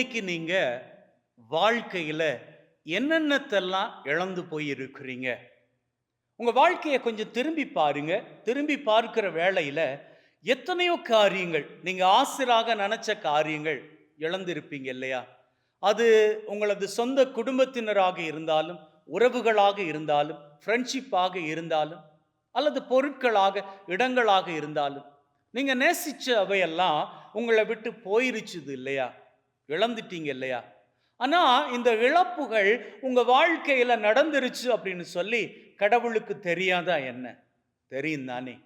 இன்னைக்கு நீங்க வாழ்க்கையில என்னென்னத்தெல்லாம் இழந்து போயிருக்கிறீங்க? உங்க வாழ்க்கையை கொஞ்சம் திரும்பி பாருங்க. திரும்பி பார்க்கிற வேளையில எத்தனையோ காரியங்கள் நீங்க ஆசிராக நினைச்ச காரியங்கள் இழந்திருப்பீங்க இல்லையா? அது உங்களது சொந்த குடும்பத்தினராக இருந்தாலும் உறவுகளாக இருந்தாலும் ஃப்ரெண்ட்ஷிப்பாக இருந்தாலும் அல்லது பொருட்களாக இடங்களாக இருந்தாலும் நீங்க நேசித்த அவையெல்லாம் உங்களை விட்டு போயிருச்சுது இல்லையா? இழந்துட்டீங்க இல்லையா? ஆனால் இந்த இழப்புகள் உங்கள் வாழ்க்கையில நடந்துருச்சு அப்படின்னு சொல்லி கடவுளுக்கு தெரியாதா என்ன? தெரியும் தானே.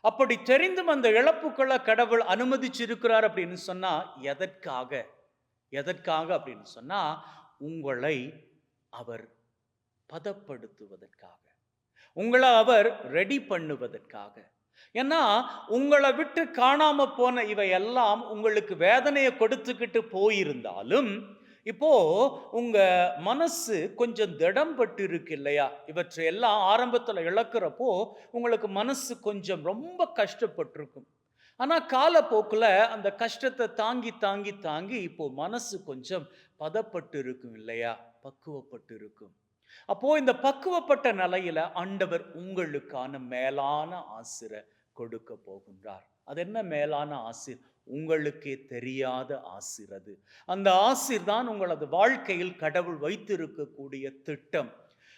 அப்படி தெரிந்தும் அந்த இழப்புக்களை கடவுள் அனுமதிச்சிருக்கிறார் அப்படின்னு சொன்னால் எதற்காக? எதற்காக அப்படின்னு சொன்னால் உங்களை அவர் பதப்படுத்துவதற்காக. உங்களை அவர் ரெடி பண்ணுவதற்காக. ஏன்னா உங்களை விட்டு காணாம போன இவையெல்லாம் உங்களுக்கு வேதனையை கொடுத்துக்கிட்டு போயிருந்தாலும் இப்போ உங்க மனசு கொஞ்சம் திடம் பட்டு இருக்கு இல்லையா? இவற்றையெல்லாம் ஆரம்பத்தில் ஆரம்பத்துல இழக்கிறப்போ உங்களுக்கு மனசு கொஞ்சம் ரொம்ப கஷ்டப்பட்டிருக்கும். ஆனா காலப்போக்குல அந்த கஷ்டத்தை தாங்கி தாங்கி தாங்கி இப்போ மனசு கொஞ்சம் பதப்பட்டு இருக்கும் இல்லையா? பக்குவப்பட்டு இருக்கும் அப்போ இந்த பக்குவப்பட்ட நிலையில ஆண்டவர் உங்களுக்கான மேலான ஆசிரை கொடுக்க போகின்றார். அது என்ன மேலான ஆசிர்? உங்களுக்கே தெரியாத ஆசிர் அது. அந்த ஆசிர் தான் உங்களது வாழ்க்கையில் கடவுள் வைத்திருக்கக்கூடிய திட்டம்.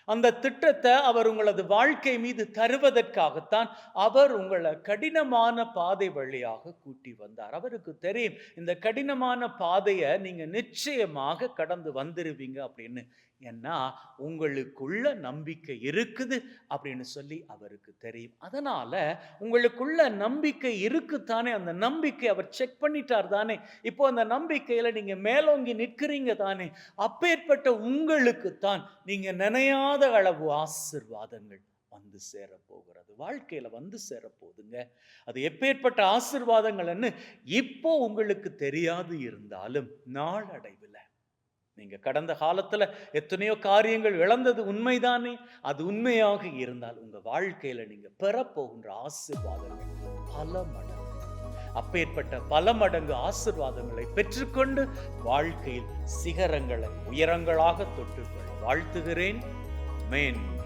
அந்த திட்டத்தை அவர் உங்களது வாழ்க்கை மீது தருவதற்காகத்தான் அவர் உங்களை கடினமான பாதை வழியாக கூட்டி வந்தார். அவருக்கு தெரியும் இந்த கடினமான பாதையை நீங்க நிச்சயமாக கடந்து வந்துருவீங்க அப்படின்னு. ஏன்னா உங்களுக்குள்ள நம்பிக்கை இருக்குது அப்படின்னு சொல்லி அவருக்கு தெரியும். அதனால உங்களுக்குள்ள நம்பிக்கை இருக்குத்தானே அந்த நம்பிக்கை அவர் செக் பண்ணிட்டார் தானே. இப்போ அந்த நம்பிக்கையில நீங்க மேலோங்கி நிற்கிறீங்க தானே. அப்பேற்பட்ட உங்களுக்கு தான் நீங்க முடியாத அளவு ஆசிர்வாதங்கள் வந்து சேரப்போகிறது. வாழ்க்கையில் வாழ்க்கையில வந்து சேரப்போகுதுங்க. அது எப்பேற்பட்ட ஆசிர்வாதங்கள்னு இப்போ உங்களுக்கு தெரியாது இருந்தாலும் நாளடைவில் நீங்க கடந்த காலத்துல எத்தனையோ காரியங்கள் இழந்தது உண்மைதானே? அது உண்மையாக இருந்தால் உங்க வாழ்க்கையில நீங்க பெறப்போகின்ற ஆசிர்வாதங்கள் பல மடங்கு. அப்பேற்பட்ட பல மடங்கு ஆசிர்வாதங்களை பெற்றுக்கொண்டு வாழ்க்கையில் சிகரங்களை உயரங்களாக தொட்டுக்கொள்ள வாழ்த்துகிறேன். Amen.